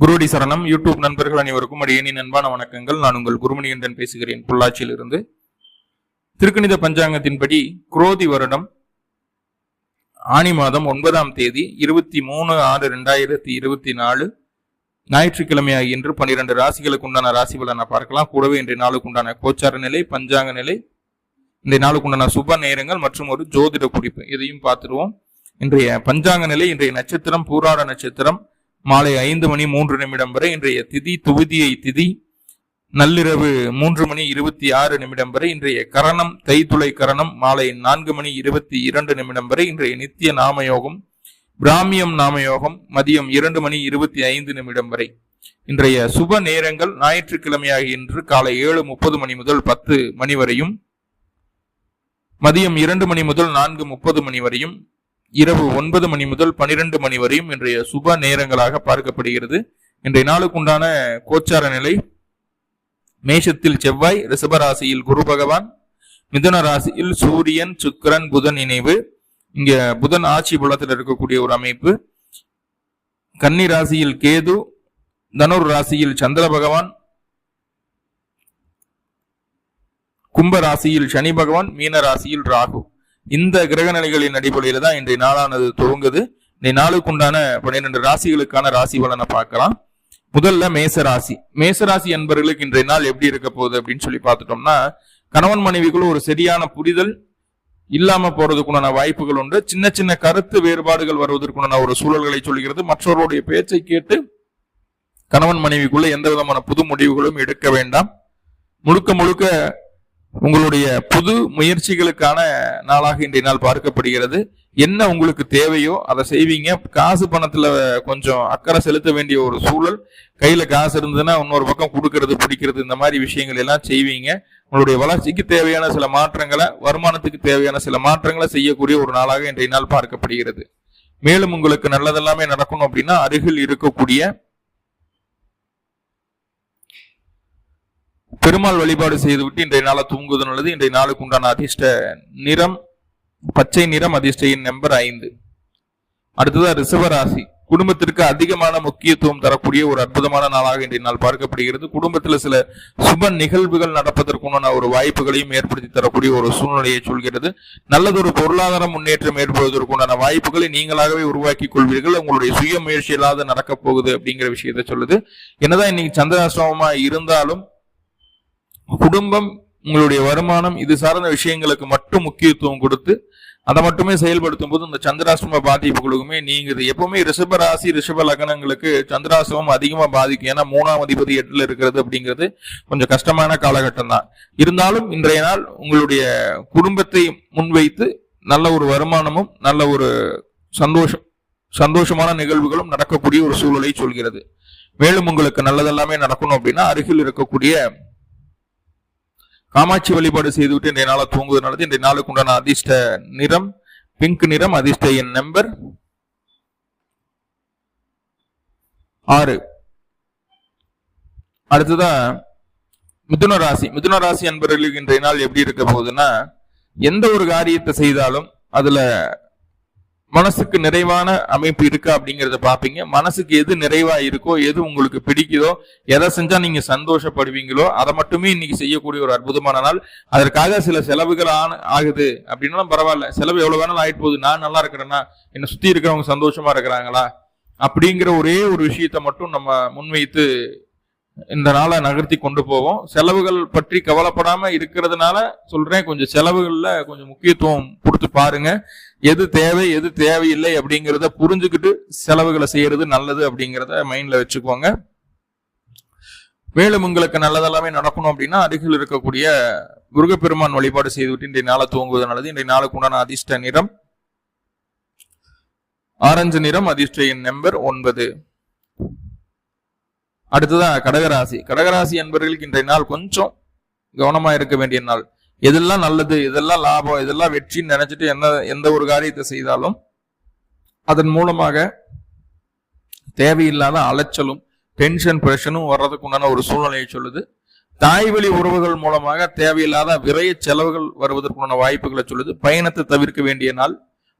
குருடி சரணம். யூடியூப் நண்பர்கள் அனைவருக்கும் அடியேனின் அன்பான வணக்கங்கள். நான் உங்கள் குருமணிகண்டன் பேசுகிறேன் பொள்ளாச்சியிலிருந்து. திருக்கணித பஞ்சாங்கத்தின்படி குரோதி வருடம் ஆனி மாதம் ஒன்பதாம் தேதி இருபத்தி மூணு ஆறு ரெண்டாயிரத்தி இருபத்தி நாலு ஞாயிற்றுக்கிழமை இன்று பன்னிரண்டு ராசிகளுக்கு உண்டான ராசி பலனை பார்க்கலாம். கூடவே இன்றைய நாளுக்கு உண்டான கோச்சார நிலை பஞ்சாங்க நிலை இன்றைய நாளுக்கு உண்டான சுப நேரங்கள் மற்றும் ஒரு ஜோதிட குறிப்பு இதையும் பார்த்துருவோம். இன்றைய பஞ்சாங்க நிலை இன்றைய நட்சத்திரம் பூராட நட்சத்திரம் மாலை ஐந்து மணி மூன்று நிமிடம் வரை இன்றைய திதி துவிதியை திதி நள்ளிரவு மூன்று மணி இருபத்தி ஆறு நிமிடம் வரை இன்றைய கரணம் தைத்துளை கரணம் மாலை நான்கு மணி இருபத்தி இரண்டு நிமிடம் வரை இன்றைய நித்திய நாமயோகம் பிராமியம் நாமயோகம் மதியம் இரண்டு மணி இருபத்தி ஐந்து நிமிடம் வரை. இன்றைய சுப நேரங்கள் ஞாயிற்றுக்கிழமையாகிய இன்று காலை ஏழு முப்பது மணி முதல் பத்து மணி வரையும் மதியம் இரண்டு மணி முதல் நான்கு முப்பது மணி வரையும் இரவு ஒன்பது மணி முதல் பனிரெண்டு மணி வரையும் இன்றைய சுப நேரங்களாக பார்க்கப்படுகிறது. இன்றைய நாளுக்குண்டான கோச்சார நிலை மேஷத்தில் செவ்வாய் ரிஷபராசியில் குரு பகவான் மிதுன ராசியில் சூரியன் சுக்கிரன் புதன் இணைவு. இங்க புதன் ஆட்சி புலத்தில் இருக்கக்கூடிய ஒரு அமைப்பு. கன்னி ராசியில் கேது தனுர் ராசியில் சந்திர பகவான் கும்ப ராசியில் சனி பகவான் மீன ராசியில் ராகு. இந்த கிரக நிலைகளின் அடிப்படையில் தான் இன்றைய நாளானது துவங்குது. இன்றைய நாளுக்கு உண்டான பன்னிரெண்டு ராசிகளுக்கான ராசி பலனை பார்க்கலாம். முதல்ல மேச ராசி மேச ராசி என்பவர்களுக்கு இன்றைய நாள் எப்படி இருக்க போகுது அப்படின்னு சொல்லி பார்த்துட்டோம்னா கணவன் மனைவிக்குள்ள ஒரு சரியான புரிதல் இல்லாம போறதுக்குண்டான வாய்ப்புகள் உண்டு. சின்ன சின்ன கருத்து வேறுபாடுகள் வருவதற்குண்டான ஒரு சூழல்களை சொல்கிறது. மற்றவருடைய பேச்சை கேட்டு கணவன் மனைவிக்குள்ள எந்த விதமான புது முடிவுகளும் எடுக்க வேண்டாம். முழுக்க முழுக்க உங்களுடைய புது முயற்சிகளுக்கான நாளாக இன்றைய நாள் பார்க்கப்படுகிறது. என்ன உங்களுக்கு தேவையோ அதை செய்வீங்க. காசு பணத்துல கொஞ்சம் அக்கறை செலுத்த வேண்டிய ஒரு சூழல். கையில காசு இருந்ததுன்னா இன்னொரு பக்கம் கொடுக்கறது பிடிக்கிறது இந்த மாதிரி விஷயங்கள் எல்லாம் செய்வீங்க. உங்களுடைய வளர்ச்சிக்கு தேவையான சில மாற்றங்களை வருமானத்துக்கு தேவையான சில மாற்றங்களை செய்யக்கூடிய ஒரு நாளாக இன்றைய நாள் பார்க்கப்படுகிறது. மேலும் உங்களுக்கு நல்லதெல்லாமே நடக்கணும் அப்படின்னா அருகில் இருக்கக்கூடிய பெருமாள் வழிபாடு செய்துவிட்டு இன்றைய நாளை தூங்குவது நல்லது இன்றைய நாளுக்கு உண்டான அதிர்ஷ்ட நிறம் பச்சை நிறம் அதிர்ஷ்டையின் நம்பர் ஐந்து. அடுத்ததா ரிசவராசி குடும்பத்திற்கு அதிகமான முக்கியத்துவம் தரக்கூடிய ஒரு அற்புதமான நாளாக இன்றைய நாள் பார்க்கப்படுகிறது. குடும்பத்தில் சில சுப நிகழ்வுகள் நடப்பதற்குண்டான ஒரு வாய்ப்புகளையும் ஏற்படுத்தி தரக்கூடிய ஒரு சூழ்நிலையை சொல்கிறது. நல்லதொரு பொருளாதார முன்னேற்றம் ஏற்படுவதற்குண்டான வாய்ப்புகளை நீங்களாகவே உருவாக்கி கொள்வீர்கள். உங்களுடைய சுய முயற்சி இல்லாத நடக்க போகுது அப்படிங்கிற விஷயத்த சொல்லுது. என்னதான் இன்னைக்கு சந்திராசிரமமா இருந்தாலும் குடும்பம் உங்களுடைய வருமானம் இது சார்ந்த விஷயங்களுக்கு மட்டும் முக்கியத்துவம் கொடுத்து அதை மட்டுமே செயல்படுத்தும் போது இந்த சந்திராசிரம பாதிப்புகளுக்குமே நீங்குது. எப்பவுமே ரிஷப ராசி ரிஷப லக்னங்களுக்கு சந்திராசிரமம் அதிகமா பாதிக்கும். ஏன்னா மூணாம் அதிபதி எட்டுல இருக்கிறது அப்படிங்கிறது கொஞ்சம் கஷ்டமான காலகட்டம் தான். இருந்தாலும் இன்றைய நாள் உங்களுடைய குடும்பத்தை முன்வைத்து நல்ல ஒரு வருமானமும் நல்ல ஒரு சந்தோஷம் சந்தோஷமான நிகழ்வுகளும் நடக்கக்கூடிய ஒரு சூழலை சொல்கிறது. மேலும் உங்களுக்கு நல்லதெல்லாமே நடக்கணும் அப்படின்னா அருகில் இருக்கக்கூடிய காமாட்சி வழிபாடு செய்துவிட்டு இன்றைய நாளை தூங்குவது நல்லது. இன்றைய நாளுக்கு உண்டான அதிர்ஷ்ட நிறம் பிங்க் நிறம் அதிர்ஷ்ட எண் நம்பர் ஆறு. அடுத்ததா மிதுன ராசி. மிதுன ராசி என்பவர்களுக்கு இன்றைய நாள் எப்படி இருக்க போகுதுன்னா எந்த ஒரு காரியத்தை செய்தாலும் அதுல மனசுக்கு நிறைவான அமைப்பு இருக்கா அப்படிங்கிறத பார்ப்பீங்க. மனசுக்கு எது நிறைவா இருக்கோ எது உங்களுக்கு பிடிக்குதோ எதை செஞ்சா நீங்க சந்தோஷப்படுவீங்களோ அதை மட்டுமே இன்னைக்கு செய்யக்கூடிய ஒரு அற்புதமான நாள். அதற்காக சில செலவுகள் ஆன ஆகுது அப்படின்னாலும் பரவாயில்ல. செலவு எவ்வளவு வேணாலும் ஆயிட்டு போகுது. நான் நல்லா இருக்கிறேன்னா என்னை சுத்தி இருக்கிறவங்க சந்தோஷமா இருக்கிறாங்களா? அப்படிங்கிற ஒரே ஒரு விஷயத்த மட்டும் நம்ம முன்வைத்து இந்த நாளை நகர்த்தி கொண்டு போவோம். செலவுகள் பற்றி கவலைப்படாம இருக்கிறதுனால சொல்றேன். கொஞ்சம் செலவுகள்ல கொஞ்சம் முக்கியத்துவம் கொடுத்து பாருங்க. எது தேவை எது தேவையில்லை அப்படிங்கிறத புரிஞ்சுக்கிட்டு செலவுகளை செய்யறது நல்லது அப்படிங்கிறத மைண்ட்ல வச்சுக்கோங்க. மேலும் உங்களுக்கு நல்லதெல்லாமே நடக்கணும் அப்படின்னா அருகில் இருக்கக்கூடிய முருகப்பெருமான் வழிபாடு செய்துவிட்டு இன்றைய நாளை தூங்குவது நல்லது. இன்றைய நாளுக்கு உண்டான அதிர்ஷ்ட நிறம் ஆரஞ்சு நிறம் அதிர்ஷ்ட எண் நம்பர் ஒன்பது. அடுத்ததான் கடகராசி. கடகராசி என்பவர்களுக்கு இன்றைய நாள் கொஞ்சம் கவனமா இருக்க வேண்டிய நாள். எதெல்லாம் நல்லது இதெல்லாம் லாபம் இதெல்லாம் வெற்றின்னு நினைச்சிட்டு என்ன எந்த ஒரு காரியத்தை செய்தாலும் அதன் மூலமாக தேவையில்லாத அலைச்சலும் டென்ஷன் பிரஷனும் வர்றதுக்கு உண்டான ஒரு சூழ்நிலையை சொல்லுது. தாய் வழி உறவுகள் மூலமாக தேவையில்லாத விரைய செலவுகள் வருவதற்குண்டான வாய்ப்புகளை சொல்லுது. பயணத்தை தவிர்க்க வேண்டிய நாள்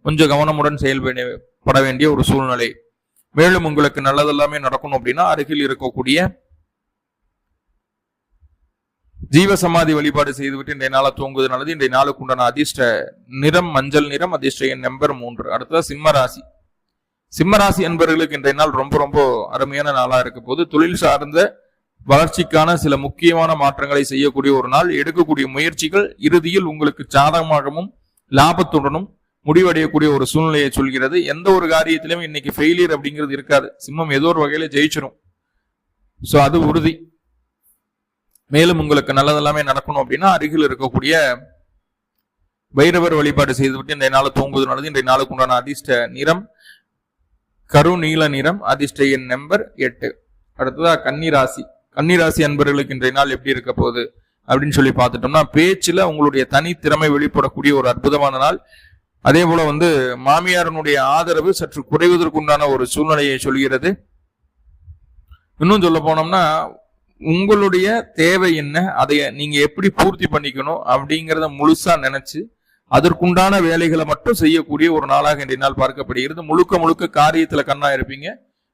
கொஞ்சம் கவனமுடன் செயல்பட வேண்டிய ஒரு சூழ்நிலை. மேலும் உங்களுக்கு நல்லதெல்லாமே நடக்கணும் அப்படின்னா அருகில் இருக்கக்கூடிய ஜீவசமாதி வழிபாடு செய்துவிட்டு இன்றைய நாளை தூங்குவது நல்லது. இன்றைய நாளுக்கு உண்டான அதிர்ஷ்ட நிறம் மஞ்சள் நிறம் அதிர்ஷ்ட எண் நம்பர் மூன்று. அடுத்தது சிம்மராசி. சிம்மராசி என்பவர்களுக்கு இன்றைய நாள் ரொம்ப ரொம்ப அருமையான நாளா இருக்க போது தொழில் சார்ந்த வளர்ச்சிக்கான சில முக்கியமான மாற்றங்களை செய்யக்கூடிய ஒரு நாள். எடுக்கக்கூடிய முயற்சிகள் இறுதியில் உங்களுக்கு சாதகமாகவும் லாபத்துடனும் முடிவடையக்கூடிய ஒரு சூழ்நிலையை சொல்கிறது. எந்த ஒரு காரியத்திலும் இன்னைக்கு ஃபெயிலியர் அப்படிங்கிறது இருக்காது. சிம்மம் ஏதோ ஒரு வகையில ஜெயிச்சிடும் ஸோ அது உறுதி. மேலும் உங்களுக்கு நல்லதெல்லாமே நடக்கணும் அப்படின்னா அருகில் இருக்கக்கூடிய பைரவர் வழிபாடு செய்துவிட்டு இன்றைய நாளை தூங்குவது நல்லது. இன்றைய நாளுக்கு உண்டான அதிர்ஷ்ட நிறம் கரு நீல நிறம் அதிர்ஷ்ட எண் நம்பர் எட்டு. அடுத்ததா கன்னிராசி. கன்னிராசி அன்பர்களுக்கு இன்றைய நாள் எப்படி இருக்க போகுது அப்படின்னு சொல்லி பார்த்துட்டோம்னா பேச்சில் உங்களுடைய தனித்திறமை வெளிப்படக்கூடிய ஒரு அற்புதமான நாள். அதே போல வந்து மாமியாரனுடைய ஆதரவு சற்று குறைவதற்குண்டான ஒரு சூழ்நிலையை சொல்கிறது. இன்னும் சொல்ல போனோம்னா உங்களுடைய தேவை என்ன? அதை நீங்க எப்படி பூர்த்தி பண்ணிக்கணும்? அப்படிங்கிறத முழுசா நினைச்சு அதற்குண்டான வேலைகளை மட்டும் செய்யக்கூடிய ஒரு நாளாக இன்றைய நாள் பார்க்கப்படுகிறது. முழுக்க முழுக்க காரியத்துல கண்ணா இருப்பீங்க.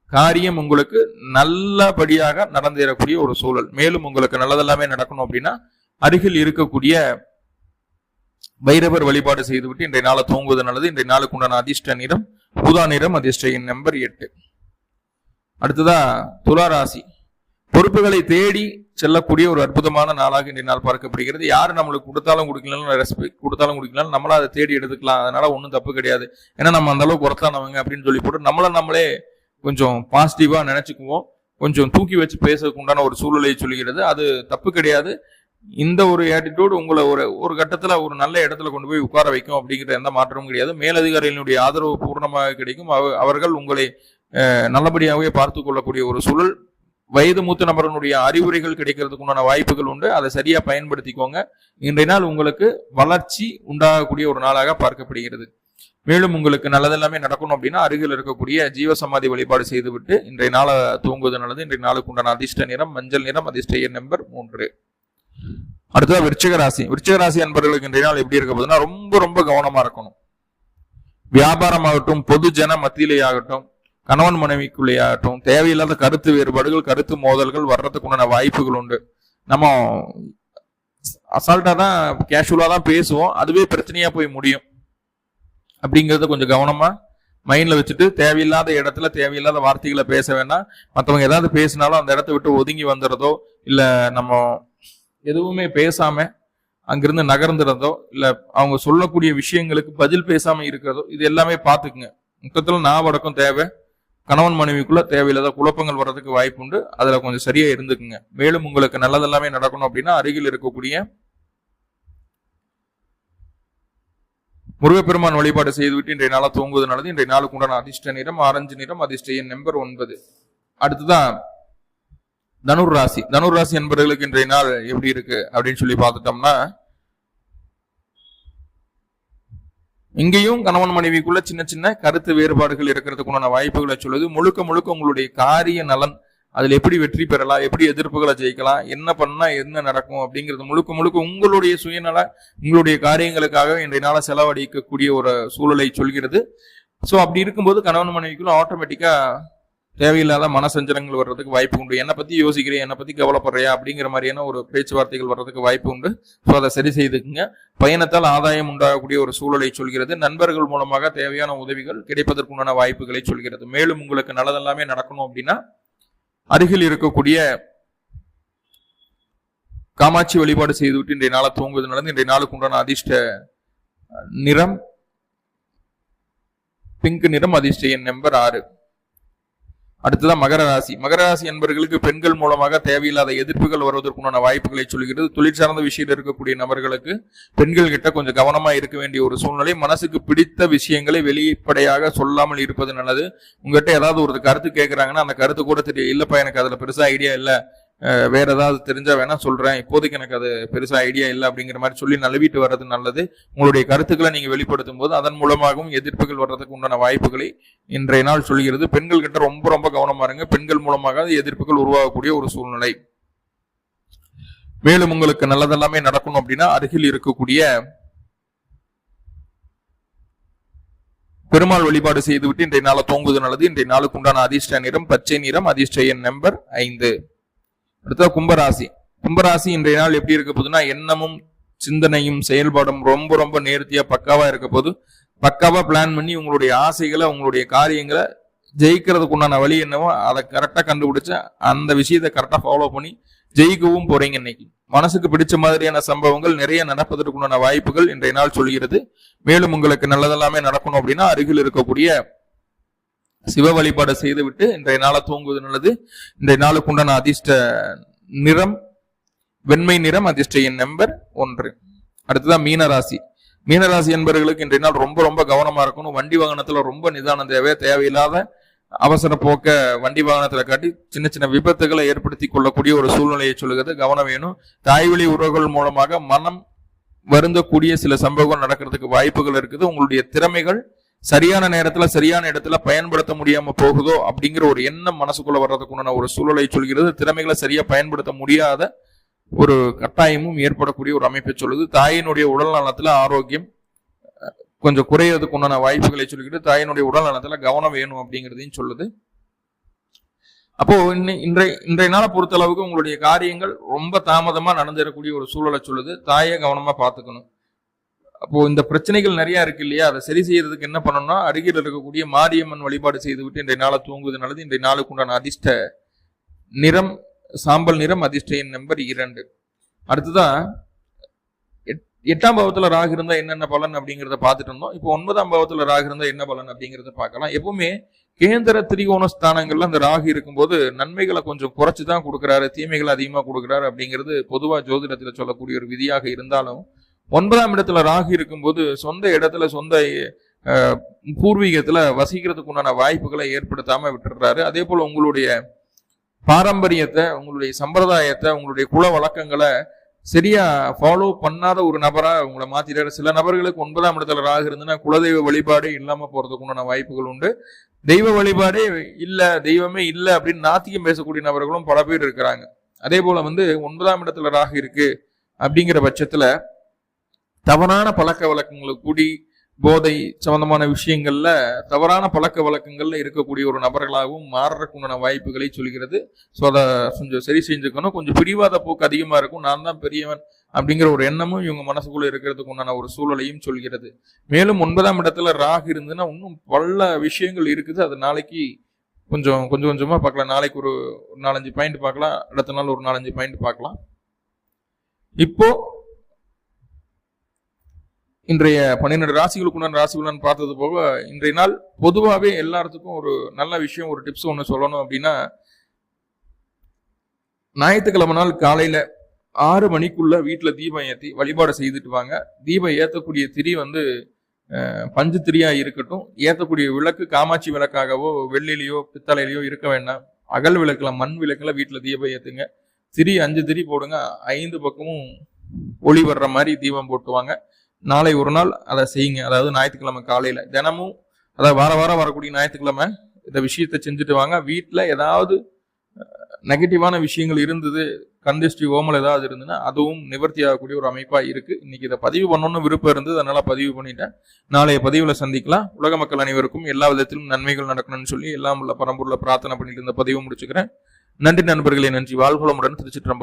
காரியம் உங்களுக்கு நல்லபடியாக நடந்தேறக்கூடிய ஒரு சூழல். மேலும் உங்களுக்கு நல்லதெல்லாமே நடக்கணும் அப்படின்னா அருகில் இருக்கக்கூடிய பைரவர் வழிபாடு செய்துவிட்டு இன்றைய நாளை தூங்குவது நல்லது. இன்றைய நாளுக்கு உண்டான அதிர்ஷ்ட நிறம் பூதா நிறம் அதிர்ஷ்ட எண் நம்பர் எட்டு. அடுத்ததா துலா ராசி. பொறுப்புகளை தேடி செல்லக்கூடிய ஒரு அற்புதமான நாளாக இன்றைய நாள் பார்க்கப்படுகிறது. யார் நம்மளுக்கு கொடுத்தாலும் கொடுக்கலன்னு ரெஸ்பெக்ட் கொடுத்தாலும் கொடுக்கலாம் நம்மளா அதை தேடி எடுத்துக்கலாம். அதனால ஒன்றும் தப்பு கிடையாது. ஏன்னா நம்ம அந்த அளவுக்கு ஒருத்தானவங்க அப்படின்னு சொல்லி போட்டு நம்மளை நம்மளே கொஞ்சம் பாசிட்டிவாக நினைச்சுக்குவோம். கொஞ்சம் தூக்கி வச்சு பேசுறதுக்கு உண்டான ஒரு சூழ்நிலையை சொல்லுகிறது. அது தப்பு கிடையாது. இந்த ஒரு ஆட்டிடியூட் உங்களை ஒரு ஒரு கட்டத்தில் ஒரு நல்ல இடத்துல கொண்டு போய் உட்கார வைக்கும் அப்படிங்கிற எந்த மாற்றமும் கிடையாது. மேலதிகாரிகளுடைய ஆதரவு பூர்ணமாக கிடைக்கும். அவ- அவர்கள் உங்களை நல்லபடியாகவே பார்த்து கொள்ளக்கூடிய ஒரு சூழல். வயது மூத்த நபர்களுடைய அறிவுரைகள் கிடைக்கிறதுக்கு உண்டான வாய்ப்புகள் உண்டு. அதை சரியா பயன்படுத்திக்கோங்க. இன்றைய நாள் உங்களுக்கு வளர்ச்சி உண்டாகக்கூடிய ஒரு நாளாக பார்க்கப்படுகிறது. மேலும் உங்களுக்கு நல்லதெல்லாமே நடக்கணும் அப்படின்னா அருகில் இருக்கக்கூடிய ஜீவசமாதி வழிபாடு செய்துவிட்டு இன்றைய நாளை தூங்குவது நல்லது. இன்றைய நாளுக்கு உண்டான அதிர்ஷ்ட நிறம் மஞ்சள் நிறம் அதிர்ஷ்ட எண் நம்பர் மூன்று. அடுத்ததா விருச்சிக ராசி. விருச்சிக ராசி அன்பர்களுக்கு இன்றைய நாள் எப்படி இருக்க போதுன்னா ரொம்ப ரொம்ப கவனமா இருக்கணும். வியாபாரமாகட்டும் பொது ஜன மத்தியிலே ஆகட்டும் கணவன் மனைவிக்குள்ளேயாகட்டும் தேவையில்லாத கருத்து வேறுபாடுகள் கருத்து மோதல்கள் வர்றதுக்கு உண்டான வாய்ப்புகள் உண்டு. நம்ம அசால்ட்டாக தான் கேஷுவலாக தான் பேசுவோம். அதுவே பிரச்சனையாக போய் முடியும். அப்படிங்கிறத கொஞ்சம் கவனமாக மைண்டில் வச்சுட்டு தேவையில்லாத இடத்துல தேவையில்லாத வார்த்தைகளை பேச வேண்டாம். மற்றவங்க ஏதாவது பேசினாலும் அந்த இடத்த விட்டு ஒதுங்கி வந்துடுறதோ இல்லை நம்ம எதுவுமே பேசாமல் அங்கிருந்து நகர்ந்துறதோ இல்லை அவங்க சொல்லக்கூடிய விஷயங்களுக்கு பதில் பேசாமல் இருக்கிறதோ இது எல்லாமே பாத்துக்குங்க நான் வடக்கம் தேவை. கணவன் மனைவிக்குள்ள தேவையில்லாத குழப்பங்கள் வர்றதுக்கு வாய்ப்பு உண்டு. அதுல கொஞ்சம் சரியா இருந்துக்குங்க. மேலும் உங்களுக்கு நல்லதெல்லாமே நடக்கணும் அப்படின்னா அருகில் இருக்கக்கூடிய முருகப்பெருமான் வழிபாடு செய்துவிட்டு இன்றைய நாளா தூங்குவது நல்லது. இன்றைய நாளுக்கு உண்டான அதிர்ஷ்ட நிறம் ஆரஞ்சு நிறம் அதிர்ஷ்ட எண் நம்பர் ஒன்பது. அடுத்துதான் தனுர் ராசி. தனுர் ராசி என்பவர்களுக்கு இன்றைய நாள் எப்படி இருக்கு அப்படின்னு சொல்லி பார்த்துட்டோம்னா இங்கேயும் கணவன் மனைவிக்குள்ள சின்ன சின்ன கருத்து வேறுபாடுகள் இருக்கிறதுக்குண்டான வாய்ப்புகளை சொல்லுது. முழுக்க முழுக்க உங்களுடைய காரிய நலன் அதில் எப்படி வெற்றி பெறலாம் எப்படி எதிர்ப்புகளை ஜெயிக்கலாம் என்ன பண்ணால் என்ன நடக்கும் அப்படிங்கிறது முழுக்க முழுக்க உங்களுடைய சுயநல உங்களுடைய காரியங்களுக்காக இன்றைய நாள செலவழிக்கக்கூடிய ஒரு சூழலை சொல்கிறது. ஸோ அப்படி இருக்கும்போது கணவன் மனைவிக்குள்ள ஆட்டோமேட்டிக்காக தேவையில்லாத மனசஞ்சலங்கள் வர்றதுக்கு வாய்ப்பு உண்டு. என்னை பற்றி யோசிக்கிறேன் என்னை பற்றி கவலைப்படுறியா? அப்படிங்கிற மாதிரியான ஒரு பேச்சுவார்த்தைகள் வர்றதுக்கு வாய்ப்பு உண்டு. ஸோ அதை சரி செய்துக்குங்க. பயணத்தால் ஆதாயம் உண்டாகக்கூடிய ஒரு சூழலை சொல்கிறது. நண்பர்கள் மூலமாக தேவையான உதவிகள் கிடைப்பதற்குண்டான வாய்ப்புகளை சொல்கிறது. மேலும் உங்களுக்கு நல்லதெல்லாமே நடக்கணும் அப்படின்னா அருகில் இருக்கக்கூடிய காமாட்சி வழிபாடு செய்துவிட்டு இன்றைய நாளை தூங்குவது நடந்து இன்றைய நாளுக்கு உண்டான அதிர்ஷ்ட நிறம் பிங்க் நிறம் அதிர்ஷ்ட எண் நம்பர் ஆறு. அடுத்ததான் மகர ராசி. மகர ராசி என்பவர்களுக்கு பெண்கள் மூலமாக தேவையில்லாத எதிர்ப்புகள் வருவதற்குண்டான வாய்ப்புகளை சொல்கிறது. தொழில் சார்ந்த விஷயத்தில் இருக்கக்கூடிய நபர்களுக்கு பெண்கள் கிட்ட கொஞ்சம் கவனமாக இருக்க வேண்டிய ஒரு சூழ்நிலை. மனசுக்கு பிடித்த விஷயங்களை வெளிப்படையாக சொல்லாமல் இருப்பது நல்லது. உங்ககிட்ட ஏதாவது ஒரு கருத்து கேட்குறாங்கன்னா அந்த கருத்து கூட தெரியும். இல்லைப்பா எனக்கு அதில் பெருசாக ஐடியா இல்லை. வேற ஏதாவது தெரிஞ்சா வேணா சொல்றேன். இப்போதைக்கு எனக்கு அது பெருசா ஐடியா இல்லை அப்படிங்கிற மாதிரி சொல்லி நழுவிட்டு வர்றது நல்லது. உங்களுடைய கருத்துக்களை நீங்க வெளிப்படுத்தும் போது அதன் மூலமாகவும் எதிர்ப்புகள் வர்றதுக்கு உண்டான வாய்ப்புகளை இன்றைய நாள் சொல்கிறது. பெண்கள் கிட்ட ரொம்ப ரொம்ப கவனமா இருங்க. பெண்கள் மூலமாக எதிர்ப்புகள் உருவாகக்கூடிய ஒரு சூழ்நிலை. மேலும் உங்களுக்கு நல்லதெல்லாமே நடக்கணும் அப்படின்னா அருகில் இருக்கக்கூடிய பெருமாள் வழிபாடு செய்துவிட்டு இன்றைய நாளை தோங்குவது நல்லது. இன்றைய நாளுக்கு உண்டான அதிர்ஷ்ட நிறம் பச்சை நிறம் அதிர்ஷ்ட எண் நம்பர் ஐந்து. அடுத்தது கும்பராசி. கும்பராசி இன்றைய நாள் எப்படி இருக்க போதுன்னா எண்ணமும் சிந்தனையும் செயல்பாடும் ரொம்ப ரொம்ப நேர்த்தியா பக்காவா இருக்க போது பக்காவா பிளான் பண்ணி உங்களுடைய ஆசைகளை உங்களுடைய காரியங்களை ஜெயிக்கிறதுக்கு உண்டான வழி என்னவோ அதை கரெக்டாக கண்டுபிடிச்சு அந்த விஷயத்தை கரெக்டாக ஃபாலோ பண்ணி ஜெயிக்கவும் போறீங்க இன்னைக்கு. மனசுக்கு பிடிச்ச மாதிரியான சம்பவங்கள் நிறைய நடப்பதற்குண்டான வாய்ப்புகள் இன்றைய நாள் சொல்கிறது. மேலும் உங்களுக்கு நல்லதெல்லாமே நடக்கணும் அப்படின்னா அருகில் இருக்கக்கூடிய சிவ வழிபாடு செய்துவிட்டு இன்றைய நாளை தூங்குவது நல்லது. இன்றைய நாளுக்கு உண்டான அதிர்ஷ்ட நிறம் வெண்மை நிறம் அதிர்ஷ்ட எண் நம்பர் ஒன்று. அடுத்ததான் மீனராசி. மீனராசி என்பவர்களுக்கு இன்றைய நாள் ரொம்ப ரொம்ப கவனமா இருக்கணும். வண்டி வாகனத்துல ரொம்ப நிதானம் தேவை தேவையில்லாத அவசர போக்க வண்டி வாகனத்துல காட்டி சின்ன சின்ன விபத்துகளை ஏற்படுத்தி கொள்ளக்கூடிய ஒரு சூழ்நிலையை சொல்லுகிறது. கவனம் வேணும். தாய்வழி உறவுகள் மூலமாக மனம் வருந்தக்கூடிய சில சம்பவங்கள் நடக்கிறதுக்கு வாய்ப்புகள் இருக்குது. உங்களுடைய திறமைகள் சரியான நேரத்துல சரியான இடத்துல பயன்படுத்த முடியாம போகுதோ அப்படிங்கிற ஒரு எண்ணம் மனசுக்குள்ள வர்றதுக்குண்டான ஒரு சூழலை சொல்கிறது. திறமைகளை சரியா பயன்படுத்த முடியாத ஒரு கட்டாயமும் ஏற்படக்கூடிய ஒரு அமைப்பை சொல்லுது. தாயினுடைய உடல் நலத்துல ஆரோக்கியம் கொஞ்சம் குறையிறதுக்கு உண்டான வாய்ப்புகளை சொல்லிக்கிட்டு தாயினுடைய உடல் நலத்துல கவனம் வேணும் அப்படிங்கிறதையும் சொல்லுது. அப்போ இன்றைய இன்றைய நாளை பொறுத்த அளவுக்கு உங்களுடைய காரியங்கள் ரொம்ப தாமதமா நடந்துடக்கூடிய ஒரு சூழலை சொல்லுது. தாயை கவனமா பார்த்துக்கணும். அப்போ இந்த பிரச்சனைகள் நிறைய இருக்கு இல்லையா? அதை சரி செய்யறதுக்கு என்ன பண்ணணும்னா அருகில் இருக்கக்கூடிய மாரியம்மன் வழிபாடு செய்துவிட்டு இன்றைய நாளை தூங்குவது நல்லது. இன்றைய நாளுக்கு உண்டான அதிர்ஷ்ட நிறம் சாம்பல் நிறம் அதிர்ஷ்ட எண் நம்பர் இரண்டு. அடுத்ததான் எட்- எட்டாம் பாவத்துல ராகு இருந்தா என்னென்ன பலன் அப்படிங்கிறத பார்த்துட்டு இருந்தோம். இப்போ ஒன்பதாம் பாவத்துல ராகு இருந்தா என்ன பலன் அப்படிங்கிறத பார்க்கலாம். எப்பவுமே கேந்திர திரிகோண ஸ்தானங்கள்ல அந்த ராகு இருக்கும்போது நன்மைகளை கொஞ்சம் குறைச்சு தான் கொடுக்குறாரு தீமைகளை அதிகமா கொடுக்குறாரு அப்படிங்கிறது பொதுவா ஜோதிடத்துல சொல்லக்கூடிய ஒரு விதியாக இருந்தாலும் ஒன்பதாம் இடத்துல ராகு இருக்கும்போது சொந்த இடத்துல சொந்த பூர்வீகத்துல வசிக்கிறதுக்கு உண்டான வாய்ப்புகளை ஏற்படுத்தாம விட்டுறாரு அதே போல உங்களுடைய பாரம்பரியத்தை உங்களுடைய சம்பிரதாயத்தை உங்களுடைய குல வழக்கங்களை சரியா ஃபாலோ பண்ணாத ஒரு நபரா உங்களை மாத்திடுறாரு சில நபர்களுக்கு ஒன்பதாம் இடத்துல ராகு இருந்துன்னா குலதெய்வ வழிபாடே இல்லாம போறதுக்கு உண்டான வாய்ப்புகள் உண்டு. தெய்வ வழிபாடே இல்லை தெய்வமே இல்லை அப்படின்னு நாத்திகம் பேசக்கூடிய நபர்களும் பல பேர் இருக்கிறாங்க. அதே போல வந்து ஒன்பதாம் இடத்துல ராகு இருக்கு அப்படிங்கிற பட்சத்துல தவறான பழக்க வழக்கங்களை கூடி போதை சம்பந்தமான விஷயங்கள்ல தவறான பழக்க வழக்கங்கள்ல இருக்கக்கூடிய ஒரு நபர்களாகவும் மாறுறதுக்கு உண்டான வாய்ப்புகளை சொல்கிறது. ஸோ அதை கொஞ்சம் சரி செஞ்சுக்கணும். கொஞ்சம் பிடிவாத போக்கு அதிகமா இருக்கும். நான் தான் பெரியவன் அப்படிங்கிற ஒரு எண்ணமும் இவங்க மனசுக்குள்ள இருக்கிறதுக்கு உண்டான ஒரு சூழலையும் சொல்கிறது. மேலும் ஒன்பதாம் இடத்துல ராகு இருந்ததுன்னா இன்னும் பல விஷயங்கள் இருக்குது. அது நாளைக்கு கொஞ்சம் கொஞ்சம் கொஞ்சமா பார்க்கலாம். நாளைக்கு ஒரு ஒரு நாலஞ்சு பாயிண்ட் பார்க்கலாம். அடுத்த நாள் ஒரு நாலஞ்சு பாயிண்ட் பார்க்கலாம். இப்போ இன்றைய பன்னிரெண்டு ராசிகளுக்குண்டான ராசிகளுடன் பார்த்தது போக இன்றைய நாள் பொதுவாகவே எல்லாத்துக்கும் ஒரு நல்ல விஷயம் ஒரு டிப்ஸ் ஒன்று சொல்லணும் அப்படின்னா ஞாயிற்றுக்கிழமை நாள் காலையில் ஆறு மணிக்குள்ள வீட்டில் தீபம் ஏற்றி வழிபாடு செய்துட்டு வாங்க. தீபம் ஏற்றக்கூடிய திரி வந்து பஞ்சு திரியாக இருக்கட்டும். ஏற்றக்கூடிய விளக்கு காமாட்சி விளக்காகவோ வெள்ளிலேயோ பித்தளையிலையோ இருக்க வேண்டாம். அகல் விளக்கில் மண் விளக்கில் வீட்டில் தீபம் ஏற்றுங்க திரி அஞ்சு திரி போடுங்க. ஐந்து பக்கமும் ஒளி வர்ற மாதிரி தீபம் போட்டுவாங்க. நாளை ஒரு நாள் அதை செய்யுங்க. அதாவது ஞாயிற்றுக்கிழமை காலையில். தினமும் அதாவது வார வாரம் வரக்கூடிய ஞாயிற்றுக்கிழமை இந்த விஷயத்தை செஞ்சுட்டு வாங்க. வீட்டில் ஏதாவது நெகட்டிவான விஷயங்கள் இருந்தது கந்திஷ்டி ஓமல் ஏதாவது இருந்ததுன்னா அதுவும் நிவர்த்தி ஆகக்கூடிய ஒரு அமைப்பாக இருக்குது இன்றைக்கி இதை பதிவு பண்ணணும்னு விருப்பம் இருந்தது அதனால் பதிவு பண்ணிட்டேன். நாளைய பதிவில் சந்திக்கலாம். உலக மக்கள் அனைவருக்கும் எல்லா விதத்திலும் நன்மைகள் நடக்கணும்னு சொல்லி எல்லாம் உள்ள பரம்பூரில் பிரார்த்தனை பண்ணிட்டு இந்த பதிவு முடிச்சுக்கிறேன். நன்றி நண்பர்களே நன்றி. வாழ்வளமுடன் திருச்சிற்றம்பலம்.